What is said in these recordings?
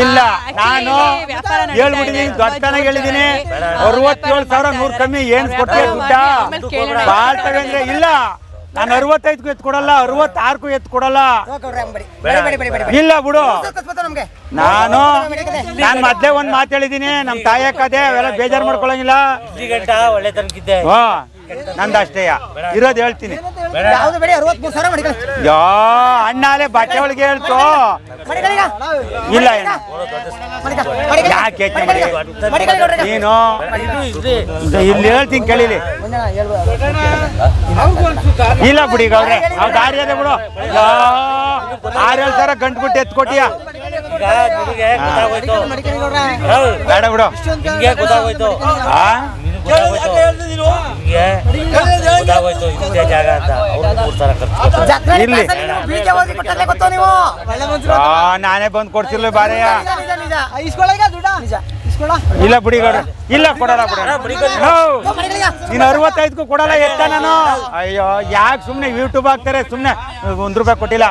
ಇಲ್ಲ ನಾನು ಹೇಳ್ಬಿಟ್ಟಿದೀನಿ ಇದೆ. ದೊಡ್ಡತನಾಗಿ ಹೇಳಿದೀನಿ. ಅರವತ್ತೇಳು ಸಾವಿರ ನೂರ್ ಕಮ್ಮಿ ಏನ್ ಕೊಡ್ತೀಯ ದುಡ್ಡ? ಬಾಳ್ ತಗೊಂಡ್ರೆ ಇಲ್ಲ. ನಾನು ಅರವತ್ತೈದಕ್ಕೂ ಎತ್ ಕೊಡಲ್ಲ ಅರವತ್ತಾರಕ್ಕೂ ಎತ್ ಕೊಡಲ್ಲ. ಇಲ್ಲ ಬಿಡು. ನಾನು ನಾನು ಮೊದ್ಲೇ ಒಂದ್ ಮಾತು ಹೇಳಿದೀನಿ ನಮ್ ತಾಯಿ ಕದೆ ಅವೆಲ್ಲ ಬೇಜಾರ್ ಮಾಡ್ಕೊಳಂಗಿಲ್ಲ. ಗಂಟ ಒಳ್ಳೆ ತನಕಿದ್ದೆ ಹಾ. ನಂದು ಅಷ್ಟೇಯ. ಇರೋದ್ ಹೇಳ್ತೀನಿ. ಯಾವ್ದು ಬೇಡಿ ಅರವತ್ಮೂರು ಸಾವಿರ ಮಡಿಕೊಳ್ಳಿ ಯಾ ಅಣ್ಣಾಲೆ ಬಟ್ಟೆ ಒಳಗೆ ಹೇಳ್ತು. ಇಲ್ಲ ಏನು ಯಾಕೆ. ಮಾಡಿ? ನೋಡ್ರಿ ಈಗ. ನೀನು? ಇಲ್ಲಿ ಹೇಳ್ತೀನಿ ಕೇಳಿಲಿ. ಹೇಳ್ಬೋದು. ಇಲ್ಲ ಬಿಡಿ ಈಗ. ಅವ್ರೆ ಅವ್ ದಾರಿ ಅದೇ ಬಿಡು. ಯಾ, ಆರ್ ಏಳು ಸಾವಿರ ಗಂಟು ಬಿಟ್ಟು ಎತ್ಕೊಟ್ಟಿಯ. ಈಗ ನಿಮಗೆ ಗೊತ್ತಾಗೋಯ್ತು. ಮಡಿಕೊಳ್ಳಿ ನೋಡ್ರಿ. ಬೇಡ ಬಿಡು. ನಿಮ್ಗೆ ಗೊತ್ತಾಗೋಯ್ತು. ಆ? ಗೊತ್ತಾಗೋಯ್ತು ನಿಮ್ಗೆ ಗೊತ್ತಾಗೋಯ್ತು ಜಾಗ ಅಂತ. ಅವ್ರು ಮೂರ್ ಖರ್ಚು ಆ, ನಾನೇ ಬಂದು ಕೊಡ್ತಿಲ್ಲ ಬಾರಯ್ಯ ಇಲ್ಲ ಬಿಡಿಗಡ ಇಲ್ಲ ಕೊಡಲ್ಲ. ನೀನು ಅರವತ್ತೈದಕ್ಕೂ ಕೊಡಲ್ಲ ಎತ್ತ ನಾನು. ಅಯ್ಯೋ ಯಾಕೆ ಸುಮ್ಮನೆ ಯೂಟ್ಯೂಬ್ ಹಾಕ್ತಾರೆ? ಸುಮ್ಮನೆ ಒಂದ್ ರೂಪಾಯಿ ಕೊಟ್ಟಿಲ್ಲ.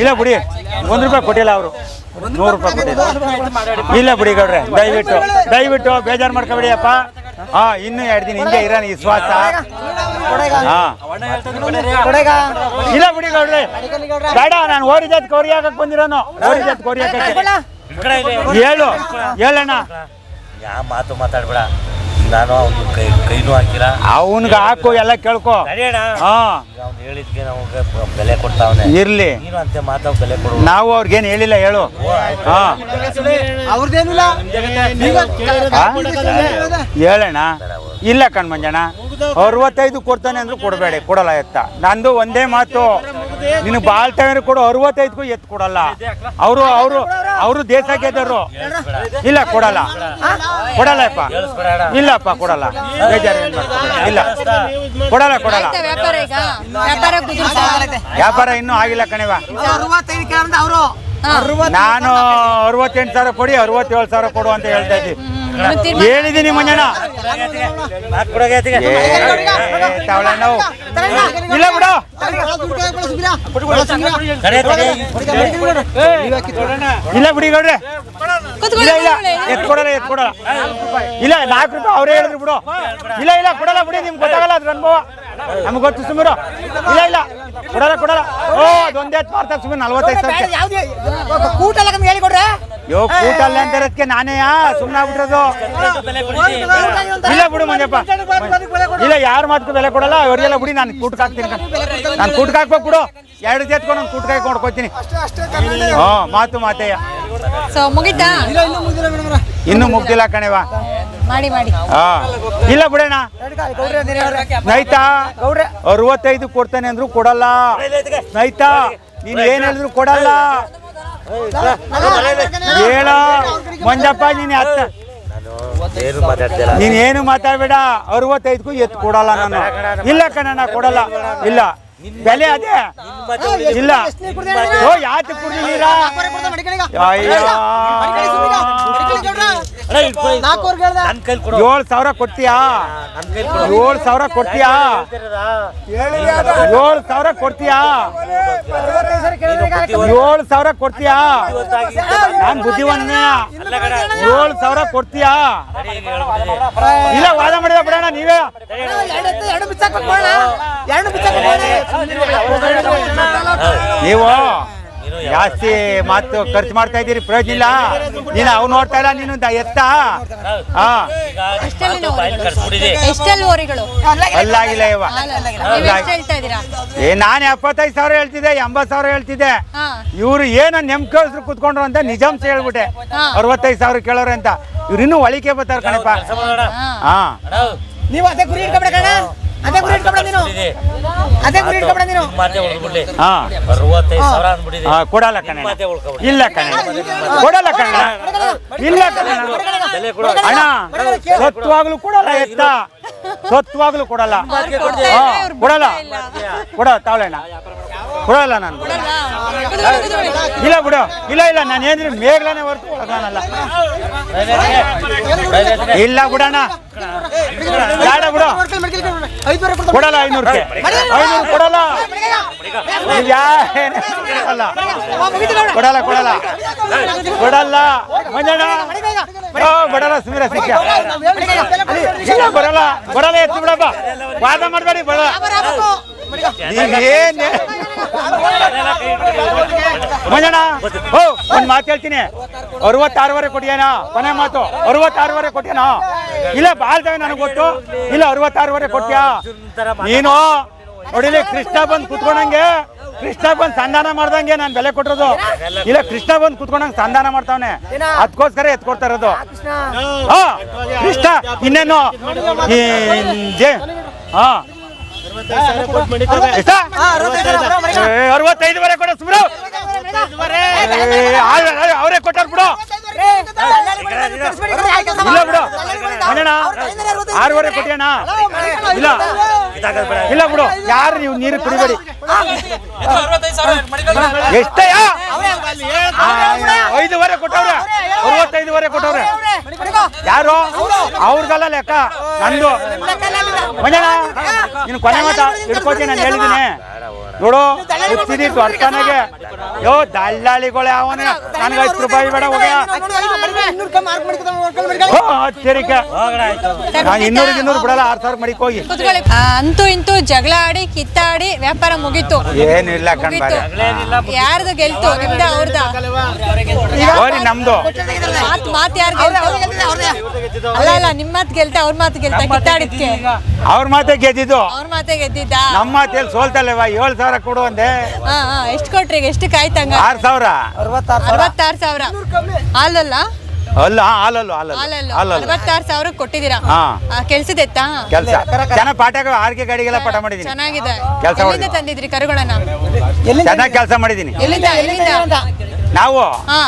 ಇಲ್ಲ ಬಿಡಿ. ಒಂದ್ ರೂಪಾಯಿ ಕೊಟ್ಟಿಲ್ಲ ಅವರು. ನೂರು ರೂಪಾಯಿ ಕೊಟ್ಟಿಲ್ಲ. ಇಲ್ಲ ಬಿಡಿ ಗೌಡ್ರೆ. ದಯವಿಟ್ಟು ದಯವಿಟ್ಟು ಬೇಜಾರು ಮಾಡ್ಕೊಬೇಡಿ ಅಪ್ಪ. ಹಾ ಇನ್ನು ಎರಡು ದಿನ ಹಿಂಗೆ ಇರೋಣ ಈ ಶ್ವಾಸ ಕೊಡ ಈಗ. ಹಾ. ಇಲ್ಲ ಬಿಡಿ ಗೌಡ್ರೆ ಬೇಡ ನಾನು ಓರಿಜಾತ್ ಕೋರಿ ಹಾಕಕ್ ಬಂದಿರೋನು ಓರಿಜಾತ್ ಕೋರಿ ಹಾಕಕ್ಕೆ. ಹೇಳು ಹೇಳಣ್ಣ ಯಾ ಮಾತು ಮಾತಾಡ್ಬೇಡ ನಾನು ಅವ್ನು ಕೈ ಕೈನೂ ಹಾಕಿಲ್ಲ ಅವನಿಗೆ ಹಾಕು ಎಲ್ಲ ಕೇಳ್ಕೊ. ತಡೆಯೋಣ ಹಾ. ಈಗ ಅವ್ನು ಹೇಳಿದ್ಗೆ ನಮಗೆ ಬೆಲೆ ಕೊಡ್ತಾವನೆ. ಇರ್ಲಿ. ನೀನು ಅಂತೆ ಮಾತಾವ್ ಬೆಲೆ ಕೊಡು. ನಾವು ಅವ್ರಿಗೇನು ಹೇಳಿಲ್ಲ ಹೇಳು. ಹಾ. ಅವ್ರದ್ದೇನಿಲ್ಲ ಆ? ಹೇಳಣ್ಣ. ಇಲ್ಲ ಕಣ್ಮಂಜಣ್ಣ. ಅರವತ್ತೈದು ಕೊಡ್ತಾನೆ ಅಂದ್ರು ಕೊಡಬೇಡಿ ಕೊಡಲ್ಲ ಎತ್ತ ನಂದು ಒಂದೇ ಮಾತು. ನಿನಗೆ ಭಾಳ ತಗೊಂಡ್ರೆ ಕೊಡು ಅರವತ್ತೈದು ಎತ್ತು ಕೊಡಲ್ಲ. ಅವರು ಅವರು ಅವರು ದೇಶ ಗೆದ್ದರು ಇಲ್ಲ ಕೊಡಲ್ಲ. ಕೊಡಲ್ಲಪ್ಪ ಇಲ್ಲಪ್ಪ ಕೊಡಲ್ಲ. ಇಲ್ಲ. ಕೊಡಲ್ಲ ಕೊಡಲ್ಲ. ವ್ಯಾಪಾರ ಈಗ? ವ್ಯಾಪಾರ ಕುದುರ್ಸಾ? ವ್ಯಾಪಾರ ಇನ್ನೂ ಆಗಿಲ್ಲ ಕಣಿವ. ನಾನು ಅರವತ್ತೆಂಟು ಸಾವಿರ ಕೊಡಿ ಅರವತ್ತೇಳು ಸಾವಿರ ಕೊಡು ಅಂತ ಹೇಳ್ತಾ ಇದ್ದಿ ಮತ್ತೆ ತೀರ್ಮಾನ- ಹೇಳಿದೀನಿ ಮಂಜಣ್ಣ. ಇಲ್ಲ ಬಿಡು. ಇಲ್ಲ ಬಿಡಿ ಗೌಡ್ರೆ. ಇಲ್ಲ ಇಲ್ಲ. ಎತ್ ಕೊಡಲ್ಲ ಎತ್ ಕೊಡಲ್ಲ. ಇಲ್ಲ ನಾಲ್ಕು ರೂಪಾಯಿ ಅವರೇ ಹೇಳಿದ್ರು ಬಿಡು. ಇಲ್ಲ ಇಲ್ಲ ಕೊಡಲ್ಲ ಬಿಡಿ ನಿಮ್ಗೆ ಗೊತ್ತಾಗಲ್ಲ ಅದ್ರ ಅನುಭವ. ನಮ್ಗೆ ಗೊತ್ತು ಸುಮ್ಮರು ಇಲ್ಲ ಇಲ್ಲ. ಕೊಡಲ್ಲ ಕೊಡಲ್ಲ. ಓ ಅದೊಂದೇ ಎತ್ ಮಾಡ್ತಾರೆ ಸುಮ್ಮನೆ ನಲ್ವತ್ತೈದು ಸಾವಿರ ಕೂಟಲ್ಲ ಕಮ್ಮಿ ಹೇಳಿ ಕೊಡ್ರೆ ಯೋ ಕೂಟ ಅಲ್ಲ ಅಂತ ಇರೋದಕ್ಕೆ ನಾನೇ ಸುಮ್ಮನೆ ಆಗ್ಬಿಟ್ರದು. ಬೆಲೆ ಇಲ್ಲ ಬಿಡು ಮಂಜಪ್ಪ. ಇಲ್ಲ ಯಾರು ಮಾತು ಬೆಲೆ ಕೊಡಲ್ಲ ಅವರಿಗೆಲ್ಲ ಬಿಡಿ ನಾನು ಕೂಟಕ್ಕೆ ಹಾಕ್ತೀನಿ ನಾನು ಕೂಟಕ್ಕೆ ಹಾಕ್ಬೇಕು ಬಿಡು. ಎರಡು ಜೊತ್ಕೊಂಡು ಒಂದು ಕೂಟ್ಗೆ ಹಾಕಿ ನೋಡ್ಕೊತೀನಿ ಹ್ಞೂ ಮಾತು ಮಾತೆಯ ಸೊ ಮುಗಿತಾ? ಇನ್ನೂ ಮುಗ್ದಿಲ್ಲ ಕಣೆವಾ. ಮಾಡಿ ಮಾಡಿ. ಹಾ. ಇಲ್ಲ ಬಿಡೋಣ ನೈತಾ ಅರವತ್ತೈದು ಕೊಡ್ತಾನೆ ಅಂದ್ರು ಕೊಡಲ್ಲ. ನೈತಾ ನೀನ್ ಏನ್ ಹೇಳಿದ್ರು ಕೊಡಲ್ಲ. ಹೇಳ ಮಂಜಪ್ಪ ನೀನ್ ಅತ್ತ ನಾನು ಏನು ಮಾತಾಡ್ಬೇಡ ಅರವತ್ತೈದಕ್ಕೂ ಎತ್ತು ಕೊಡಲ್ಲ ನಾನು. ಇಲ್ಲ ಕಣ್ಣ ಕೊಡಲ್ಲ. ಇಲ್ಲ. ಬೆಲೆ ಅದೇ. ಇಲ್ಲ. ಓ ಯಾಕೆ ಕುಡ್ದಿದ್ದೀರಾ? ಅಯ್ಯೋ ಅಣ್ಣ, ಇಟ್ಕೊಳ್ಳಿ. ನಾಲ್ಕೂವರೆಗೆ ಹೇಳ್ದೆ. ನನ್ ಕೈಲಿ ಕೊಡು ಏಳು ಸಾವಿರ ಕೊಡ್ತೀಯಾ? ಏಳು ಸಾವಿರ ಕೊಡ್ತೀಯಾ? ಏಳು ಸಾವಿರ ಕೊಡ್ತೀಯಾ? ಏಳು ಸಾವಿರ. ಕೊಡ್ತೀಯಾ? ನಾನ್ ಬುದ್ಧಿವಂತ ಏಳು ಸಾವಿರ ಕೊಡ್ತೀಯಾ? ಇಲ್ಲ ವಾದ ಮಾಡಿದ ಬಿಡೋಣ ನೀವೇ. ನೀವು ಜಾಸ್ತಿ ಮಾತು ಖರ್ಚು ಮಾಡ್ತಾ ಇದ್ದೀರಿ ಪ್ರಯೋಜನ ಇಲ್ಲ. ನೀನು ಅವ್ ನೋಡ್ತಾ ಇಲ್ಲ ನೀನು ದ- ಎತ್ತ. ಹಾ ಎಷ್ಟೆಲ್ಲಿ ಓರಿಗಳು? ಅಲ್ಲಾಗಿಲ್ಲ ಇವ. ನೀವು ಎಷ್ಟು ಹೇಳ್ತಾ ಇದ್ದೀರಾ? ಏ ನಾನು ಎಪ್ಪತ್ತೈದು ಸಾವಿರ ಹೇಳ್ತಿದ್ದೆ ಎಂಬತ್ತು ಸಾವಿರ ಹೇಳ್ತಿದ್ದೆ. ಹಾ. ಇವ್ರು ಏನ ನೆಮ್ಕೋಸ್ರು ಕುತ್ಕೊಂಡ್ರು ಅಂತ ನಿಜಾಂಶ ಹೇಳ್ಬಿಟ್ಟೆ. ಹಾ. ಅರವತ್ತೈದು ಸಾವಿರ ಕೇಳೋರು ಅಂತ. ಇವ್ರು ಇನ್ನೂ ಒಳಿಕೆ ಬರ್ತಾರೆ ಕಣಪ್ಪ. ಹಾ. ನೀವು ಅದೇ ಗುರಿ ಕಣ. ಗುರಿ ಇಟ್ಕೊಬೇಡ ನೀನು ಅದೇ ಗುರಿ ಇಟ್ಕೊಬೇಡ ನೀನು ನಿನ್ ಮಾತೆ ಉಳ್ದ್ಬಿಡ್ಲಿ ಹಾ. ಅರವತ್ತೈದು ಸಾವಿರ ಅಂದ್ಬಿಟ್ಟಿದೆ ಹಾ, ಕೊಡಲ್ಲ ಕಣ ಮಾತೆ ಉಳ್ಕೊಬಿಡಿ. ಇಲ್ಲ ಕಣ ಕೊಡಲ್ಲ ಕಣ ಇಲ್ಲ ಕಣ ಬೆಲೆ ಕೊಡು ಅಣ್ಣ ಸತ್ವಾಗ್ಲೂ ಕೊಡಲ್ಲ ಎತ್ತ. ಸತ್ವಾಗ್ಲೂ ಕೊಡಲ್ಲ. ಕೊಡಲ್ಲ. ಕೊಡ ತಾವಳೆಣ್ಣ. ಕೊಡಲ್ಲ ನಾನು. ಇಲ್ಲ ಬಿಡು. ಇಲ್ಲ ಇಲ್ಲ, ನಾನು ಏನ್ರಿ ಮೇಘಲನೇ ಹೊರತು ಒಳಗಾನಲ್ಲ ಇಲ್ಲ ಬಿಡಣ್ಣ ಬೇಡ ಬಿಡು. ಕೊಡಲ್ಲ ಐನೂರಕ್ಕೆ. ಐನೂರು ಕೊಡಲ್ಲ. ಕೊಡಲ್ಲ. ಕೊಡಲ್ಲ ಕೊಡಲ್ಲ. ಕೊಡಲ್ಲ. ಮಂಜಣ್ಣ. ಬಡಲ್ಲ ಸುಮೀರ ಸಿಕ್ಕ. ಇಲ್ಲ ಬರಲ್ಲ. ಬರಲ್ಲ, ಎತ್ತು ಬಿಡಪ್ಪ. ವಾದ ಮಾಡಬೇಡಿ, ಬರಲ್ಲ. ನೀವೇನ್ ಮಂಜಣ್ಣ ಓ ಒಂದ್ ಮಾತು ಹೇಳ್ತೀನಿ. ಅರವತ್ತಾರುವರೆ ಕೊಟ್ಟಿಯಾನ ಕೊನೆ ಮಾತು. ಅರವತ್ತಾರುವರೆ ಕೊಟ್ಟಿಯಾನ? ಇಲ್ಲ ಬಾಳ್ತವೆ ನನಗೆ ಗೊತ್ತು. ಇಲ್ಲ ಅರವತ್ತಾರುವರೆ ಕೊಟ್ಟಿಯಾ ನೀನು ನೋಡಿಲಿ ಕೃಷ್ಣ ಬಂದು ಕುತ್ಕೊಂಡಂಗೆ ಕೃಷ್ಣ ಬಂದು ಸಂಧಾನ ಮಾಡ್ದಂಗೆ ನಾನು ಬೆಲೆ ಕೊಟ್ಟಿರೋದು. ಇಲ್ಲ ಕೃಷ್ಣ ಬಂದು ಕುತ್ಕೊಂಡಂಗೆ ಸಂಧಾನ ಮಾಡ್ತಾವನೆ. ಅದಕ್ಕೋಸ್ಕರ ಎತ್ಕೊಡ್ತಾ ಇರೋದು. ಹಾ ಕೃಷ್ಣ ಇನ್ನೇನು? ಹಾ. ಅರವತ್ತೈದುವರೆ ಕೊಡ ಸುಬ್ರು. ಅವರೇ ಕೊಟ್ಟಾರ ಬಿಡು. ಇಲ್ಲ ಬಿಡು. ಅಣ್ಣ ಆರೂವರೆ ಕೊಟ್ಟಿಯಣ್ಣ ಇಲ್ಲ. ಇಲ್ಲ ಬಿಡು. ಯಾರು ನೀವು ನೀರು ಕುಡಿಬೇಡಿ. ಎಷ್ಟಯ್ಯ ಐದುವರೆ ಕೊಟ್ಟವ್ರೆ. ಅರವತ್ತೈದುವರೆ ಕೊಟ್ಟವ್ರೆ. ಯಾರು? ಅವ್ರಿಗೆಲ್ಲ ಲೆಕ್ಕ. ನಂದು. ಮಂಜಣ್ಣ ನೀನು ಕೊನೆ ಮಾತಾ ಹಿಡ್ಕೋತೀನಿ ನಾನು ಹೇಳಿದ್ದೀನಿ ನೋಡು ಹುಚ್ಚಿದಿ ದೊಡ್ಡನಾಗೆ ಯೋ ದಲ್ಲಾಳಿಗಳೇ ಅವನ. ನನಗೆ ಐದು ರೂಪಾಯಿ ಬೇಡ ಹೋಗ್ಯ. ನಾನು ಇನ್ನೂರಿಗೆ ಇನ್ನೂರು ಬಿಡಲ್ಲ ಆರ್ ಸಾವಿರ ಮಡಿಕ್ ಹೋಗಿ. ಅಂತೂ ಇಂತೂ ಜಗಳ ಆಡಿ ಕಿತ್ತಾಡಿ ವ್ಯಾಪಾರ ಮುಗೀತು. ಏನಿಲ್ಲ ಕಣ್ಬಾರೆ ಯಾರ್ದು ಗೆಲ್ತು? ನಿಮ್ದ ಅವ್ರದ? ಹೋರಿ ನಮ್ದು. ಮಾತ್ ಮಾತ್ ಯಾರು ಗೆಲ್ತು? ಅಲ್ಲ ಅಲ್ಲ ನಿಮ್ ಮಾತ್ ಗೆಲ್ತ ಅವ್ರ ಮಾತು ಗೆಲ್ತ? ಕಿತ್ತಾಡಿದ್ಕೆ? ಅವ್ರ ಮಾತೇ ಗೆದ್ದಿದ್ದು. ಅವ್ರ ಮಾತೆ ಗೆದ್ದಿದ್ದ? ನಮ್ಮ ಮಾತೇಲಿ ಸೋಲ್ತಲ್ಲವಾ? ಏಳು ಸಾವಿರ ಕೊಡು ಅಂದೆ. ಹಾ ಹಾ ಎಷ್ಟು ಕೊಟ್ರಿ ಎಷ್ಟು ಕಾಯ್ತಂಗ? ಆರ್ ಸಾವಿರ. ಅರವತ್ತಾರು ಸಾವಿರ. ಹಾಲಲ್ಲ? ಅಲ್ಲ ಹಾಲಲ್ಲು ಅಲ್ಲ ಹಾಲಲ್ಲ. ಹಾಲಲ್ಲು. ಅರವತ್ತಾರು ಸಾವಿರ ಕೊಟ್ಟಿದ್ದೀರಾ? ಹಾ. ಕೆಲ್ಸದೆತ್ತಾ ಕೆಲಸ. ಚೆನ್ನಾಗಿ ಪಾಠ ಆರ್ಗೆ ಗಾಡಿಗೆಲ್ಲ ಪಾಠ ಮಾಡಿದ್ದೀನಿ. ಚೆನ್ನಾಗಿದೆ. ಕೆಲ್ಸ ಎಲ್ಲಿಂದ. ತಂದಿದ್ರಿ ಕರುಗಳನ್ನ? ಚೆನ್ನಾಗಿ ಕೆಲಸ ಮಾಡಿದ್ದೀನಿ. ಎಲ್ಲಿಂದ ಎಲ್ಲಿಂದ? ನಾವು ಹಾ.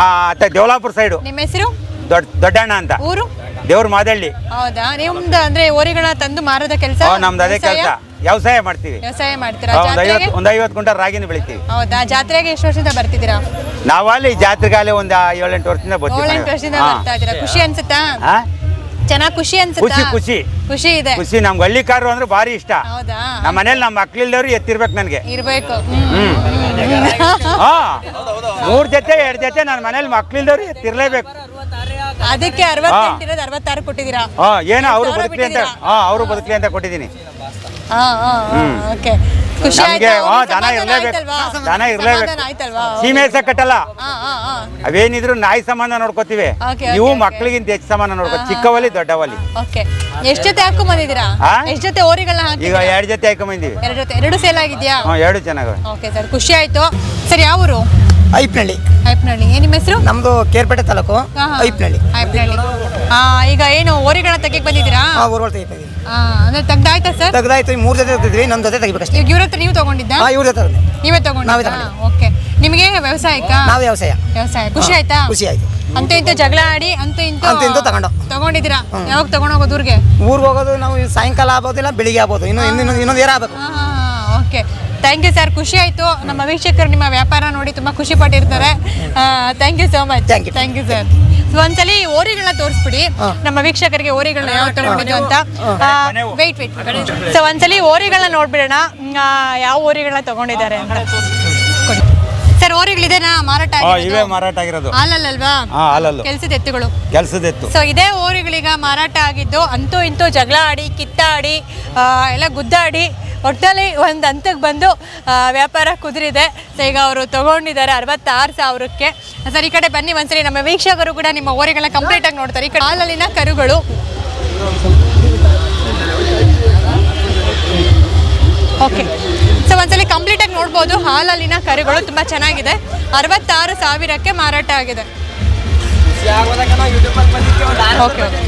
ಆ ಅತ್ತ ದೇವಲಾಪುರ ಸೈಡು ನಿಮ್ಮ ಹೆಸರು? ದೊಡ್ಡ ದೊಡ್ಡಣ್ಣ ಅಂತ. ಊರು? ದೇವ್ರ ಮಾದಳ್ಳಿ. ಹೌದಾ? ನಿಮ್ದು ಅಂದ್ರೆ ಓರಿಗಳ ತಂದು ಮಾರದ ಕೆಲಸ? ಓ, ನಮ್ದು ಅದೇ ಕೆಲಸ. ವ್ಯವಸಾಯ ಮಾಡ್ತೀವಿ. ವ್ಯವಸಾಯ ಮಾಡ್ತೀರಾ? ಒಂದ್ ಐವತ್ ಐವತ್ತು ಒಂದ್ ಐವತ್ತು ಕುಂಟಲ್ ರಾಗಿನ ಬೆಳಿತೀವಿ. ಹೌದಾ? ಜಾತ್ರೆಗೆ ಎಷ್ಟು ವರ್ಷದಿಂದ ಬರ್ತಿದ್ದೀರಾ? ನಾವಲ್ಲಿ ಅಲ್ಲಿ ಜಾತ್ರೆಗಾಲಿ ಒಂದ್ ಏಳೆಂಟು ವರ್ಷದಿಂದ ಬರ್ತೀವಿ ಏಳೆಂಟು ವರ್ಷದಿಂದ ಹಾ. ಬರ್ತಾ ಇದ್ದೀರಾ? ಖುಷಿ ಅನ್ಸುತ್ತಾ? ಹಾ? ಚೆನ್ನಾಗ್ ಖುಷಿ ಅನ್ಸುತ್ತಾ? ಖುಷಿ ಖುಷಿ. ಖುಷಿ ಇದೆ. ಖುಷಿ ನಮ್ ಹಳ್ಳಿ ಕಾರು ಅಂದ್ರೆ ಭಾರಿ ಇಷ್ಟ. ಹೌದಾ? ನಮ್ಮ ಮನೇಲಿ ನಮ್ಮ ಮಕ್ಳಿಲ್ದವ್ರು ಎತ್ತಿರ್ಬೇಕು ನನಗೆ. ಇರ್ಬೇಕು. ಹ್ಮ್. ಹಾ. ಮೂರ್ ಜೊತೆ ಎರಡ್ ಜೊತೆ ನನ್ನ ಮನೇಲಿ ಮಕ್ಳಿಲ್ದವ್ರು ಎತ್ತಿರ್ಲೇಬೇಕು. ಅದಕ್ಕೆ ಅರವತ್ತಾರು ಕೊಟ್ಟಿದ್ದೀರಾ? ಹಾ ಏನೋ ಅವರು ಬದುಕಿ ಅಂತ ಆ ಹಾ ಅವರು ಬದುಕ್ಲಿ ಅಂತ ಕೊಟ್ಟಿದ್ದೀನಿ. ಓಕೆ. ಖುಷಿ ನಮ್ಗೆ ದನ ಇರ್ಲೇಬೇಕು? ದನ ಇರ್ಲೇಬೇಕು. ಸೀಮೆ ಕಟ್ಟಲ್ಲ ಅವೇನಿದ್ರು ನಾಯಿ ಸಮಾನ ನೋಡ್ಕೋತೀವಿ. Okay, ನೀವು okay. ಮಕ್ಳಿಗಿಂತ ಹೆಚ್ಚು ಸಮಾನ ನೋಡ್ಕೋ. ಚಿಕ್ಕವಲ್ಲಿ ದೊಡ್ಡವಲ್ಲಿ. ಓಕೆ. ಎಷ್ಟು ಜೊತೆ ಹಾಕೊಂಡ್ ಬಂದಿದ್ದೀರಾ ಆ? ಎಷ್ಟು ಜೊತೆ ಓರಿಗಳನ್ನ ಈಗ ಹಾಕಿ ಎರಡು ಜೊತೆ ಹಾಕೊಂಬಂದಿವಿ. ಎರಡು ಜೊತೆ ಎರಡು ಸೇಲ್ ಆಗಿದ್ಯಾ? ಹ್ಞೂ ಎರಡು ಚೆನ್ನಾಗವೆ ಓಕೆ ಸರ್ ಖುಷಿ ಆಯ್ತು. ಸರ್ ಯಾವ ಊರು? ಐಪ್ನಳ್ಳಿ. ಹೈಪ್ನಳ್ಳಿ ಏನ್ ನಿಮ್ಮ ಹೆಸರು? ನಮ್ದು ಕೇರ್ಪೇಟೆ ತಾಲೂಕು. ಐಪ್ನಳ್ಳಿ. ಹೈಪ್ನಳ್ಳಿ ಆ, ಈಗ ಏನು ಓರಿಗಳನ್ನ ತೆಗಿಕ್ ಬಂದಿದ್ದೀರಾ? ತೆಗಿತಾ ಇದೀವಿ. ಆ, ಅಂದ್ರೆ ತೆಗ್ದಾಯ್ತಾ ಸರ್? ತೆಗ್ದಾಯ್ತು ಮೂರು ಜೊತೆ ತೆಗ್ದಿದ್ವಿ ನಮ್ಮ ಜೊತೆ ತೆಗಿಬೇಕಷ್ಟೇ. ಈಗ ಇವ್ರ ಹತ್ರ ನೀವು ತಗೊಂಡಿದ್ದ? ಹಾ ಇವ್ರ ಜೊತೆ ತೆಗ್ದೆ. ನೀವೇ ತಗೊಂಡಿದ್ದ? ಓಕೆ. ನಿಮಗೆ ವ್ಯವಸಾಯಕ್ಕ? ನಾವು ವ್ಯವಸಾಯ. ವ್ಯವಸಾಯ. ಖುಷಿ ಆಯ್ತಾ? ಖುಷಿ ಆಯ್ತು. ಅಂತೂ ಇಂತೂ ಜಗಳ ಆಡಿ ಅಂತೂ ಇಂತೂ ಅಂತೂ ಇಂತೂ ತಗೊಂಡು. ತಗೊಂಡಿದ್ದೀರಾ? ಯಾವಾಗ ತಗೊಂಡೋಗೋದು ಊರಿಗೆ? ಊರಿಗೆ ಹೋಗೋದು ನಾವು ಈ ಸಾಯಂಕಾಲ ಆಗ್ಬೋದಿಲ್ಲ ಬೆಳಿಗ್ಗೆ ಆಗ್ಬೋದು. ಇನ್ನು ಇನ್ನೊಂದು ಇನ್ನೊಂದು ಏರ್ ಆಗ್ಬೇಕು. ಓಕೆ. ಥ್ಯಾಂಕ್ ಯು ಸರ್ ಖುಷಿ ಆಯಿತು. ನಮ್ಮ ವೀಕ್ಷಕರು ನಿಮ್ಮ ವ್ಯಾಪಾರ ನೋಡಿ ತುಂಬಾ ಖುಷಿ ಪಟ್ಟಿರ್ತಾರೆ. Thank you so much Thank you. Thank you sir ಒಂದ್ಸಲಿ ಓರಿಗಳನ್ನ ತೋರಿಸ್ಬಿಡಿ. ನಮ್ಮ ವೀಕ್ಷಕರಿಗೆ ಓರಿಗಳನ್ನ ಯಾವ ತಗೊಂಡಿದ್ದು ಅಂತ. ವೆಯ್ಟ್ ವೆಯ್ಟ್ ಸೊ ಒಂದ್ಸಲಿ ಓರಿಗಳನ್ನ ನೋಡ್ಬಿಡೋಣ. ಯಾವ ಓರಿಗಳನ್ನ ತಗೊಂಡಿದ್ದಾರೆ ಅಂತ. ಸರ್ ಓರಿಗಳಿದೆನಾ? ಮಾರಾಟ? ಇವೇ ಮಾರಾಟ ಆಗಿರೋದು. ಹಾಲಲ್ಲಲ್ವಾ? ಕೆಲಸದ ಎತ್ತುಗಳು. ಕೆಲ್ಸದ ಕೆಲ್ಸದೆತ್ತು ಸೊ ಇದೇ ಓರಿಗಳೀಗ ಮಾರಾಟ ಆಗಿದ್ದು ಅಂತೂ ಇಂತೂ ಜಗಳ ಆಡಿ ಕಿತ್ತಾಡಿ ಆ, ಎಲ್ಲ ಗುದ್ದಾಡಿ ಒಟ್ಟಲ್ಲಿ ಒಂದು ಹಂತಕ್ಕೆ ಬಂದು ವ್ಯಾಪಾರ ಕುದುರಿದೆ. ಸೊ ಈಗ ಅವರು ತಗೊಂಡಿದ್ದಾರೆ ಅರವತ್ತಾರು ಸಾವಿರಕ್ಕೆ. ಸರ್ ಈ ಕಡೆ ಬನ್ನಿ ಒಂದ್ಸರಿ. ನಮ್ಮ ವೀಕ್ಷಕರು ಕೂಡ ನಿಮ್ಮ ಓರೆಗಳನ್ನ ಕಂಪ್ಲೀಟ್ ಆಗಿ ನೋಡ್ತಾರೆ. ಈ ಕಡೆ ಹಾಲಲ್ಲಿನ ಕರುಗಳು. ಓಕೆ ಸೊ ಒಂದ್ಸಲಿ ಕಂಪ್ಲೀಟ್ ಆಗಿ ನೋಡ್ಬೋದು. ಹಾಲಲ್ಲಿನ ಕರುಗಳು ತುಂಬ ಚೆನ್ನಾಗಿದೆ. ಅರವತ್ತಾರು ಸಾವಿರಕ್ಕೆ ಮಾರಾಟ ಆಗಿದೆ. Okay okay